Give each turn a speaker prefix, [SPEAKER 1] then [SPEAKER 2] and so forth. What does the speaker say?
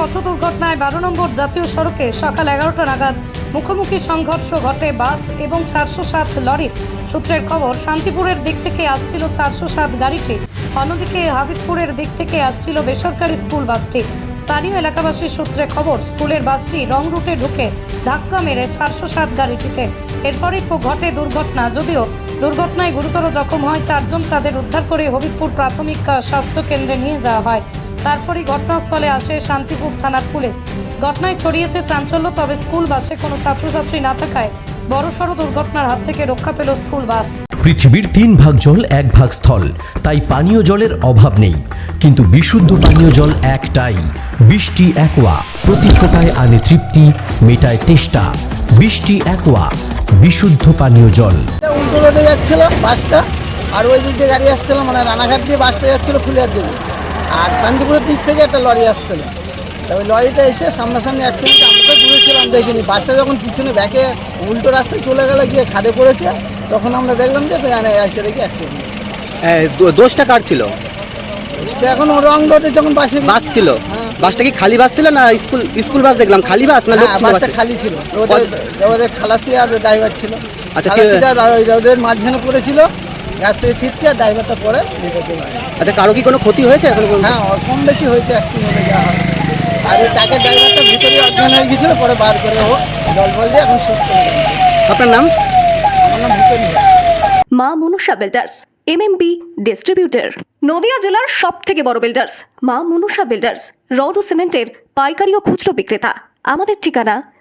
[SPEAKER 1] পথ দুর্ঘটনায় বারো নম্বর জাতীয় সড়কে সকাল এগারোটা নাগাদ মুখোমুখি সংঘর্ষ ঘটে বাস এবং চারশো সাত লরির সূত্রের খবর, শান্তিপুরের দিক থেকে আসছিল চারশো সাত গাড়িটি। অন্যদিকে হাবিবপুরের দিক থেকে আসছিল বেসরকারি স্কুল বাসটি। স্থানীয় এলাকাবাসীর সূত্রে খবর, স্কুলের বাসটি রং রুটে ঢুকে ধাক্কা মেরে চারশো সাত গাড়িটিতে। এরপরই ঘটে দুর্ঘটনা, যদিও দুর্ঘটনায় গুরুতর জখম হয় চারজন, তাদের উদ্ধার করে হবিবপুর প্রাথমিক স্বাস্থ্য কেন্দ্রে নিয়ে যাওয়া হয়। তারপরই ঘটনাস্থলে আসে শান্তিপুর থানার পুলিশ। ঘটনায় ছড়িয়েছে চাঞ্চল্য তবে স্কুল বাসে কোনো ছাত্রছাত্রী না থাকায় বড়সড় দুর্ঘটনার হাত থেকে রক্ষা পেল স্কুল বাস।
[SPEAKER 2] পৃথিবীর তিন ভাগ জল এক ভাগ স্থল। তাই পানীয় জলের অভাব নেই। কিন্তু বিশুদ্ধ পানীয় জল একটাই। বৃষ্টি একোয়া। প্রতি ফোটায় আনে তৃপ্তি মেটায় তেষ্টা। বৃষ্টি একোয়া। বিশুদ্ধ পানীয় জল।
[SPEAKER 3] উল্টো রোডে যাচ্ছিল বাসটা আর ওই দিক দিয়ে গাড়ি আসছিল মানে রানাঘাট দিয়ে বাসটা যাচ্ছিল ফুলিয়ার দিকে। আর শান্তিপুরের দিক থেকে একটা লরি আসছিল। তা ওই লরিটা এসে সামনাসামনি অ্যাক্সিডেন্ট আমরা তো দূরে ছিলাম দেখিনি। বাসটা যখন পিছনে ব্যাকে উল্টো রাস্তায় চলে গেলে গিয়ে খাদে পড়েছে তখন আমরা দেখলাম যে মানে এসে দেখি অ্যাক্সিডেন্ট
[SPEAKER 4] দোষটা কার ছিল?
[SPEAKER 3] সেটা এখন রং রোডে যখন বাসে
[SPEAKER 4] বাস ছিল?
[SPEAKER 3] হ্যাঁ।
[SPEAKER 4] বাসটা কি খালি বাস ছিল না স্কুল স্কুল বাস দেখলাম? খালি বাস না লোক
[SPEAKER 3] হ্যাঁ বাসটা খালি ছিল। ওদের ওদের খালাসি আর ড্রাইভার ছিল।
[SPEAKER 4] আচ্ছা,
[SPEAKER 3] খালাসিটা রোডের মাঝখানে পড়েছিল। গাছ থেকে ছিটকে আর ড্রাইভারটা পরে মারা
[SPEAKER 4] আচ্ছা কারও কি কোনো ক্ষতি হয়েছে এখন?
[SPEAKER 3] হ্যাঁ কম বেশি হয়েছে অ্যাক্সিডেন্টে যা আর ওই টাকের ড্রাইভারটা ভিতরে অজ্ঞান হয়ে গেছিল পরে বার করে ও জল ফল দিয়ে এখন সুস্থ হয়ে
[SPEAKER 4] আপনার নাম?
[SPEAKER 3] আমার নাম ভিতরে।
[SPEAKER 5] Maa Manasa builders MMB distributor Nadia জেলার সব থেকে বড় বিল্ডার্স মা মনুষা বিল্ডার্স রড ও সিমেন্টের পাইকারি ও খুচরো বিক্রেতা। আমাদের ঠিকানা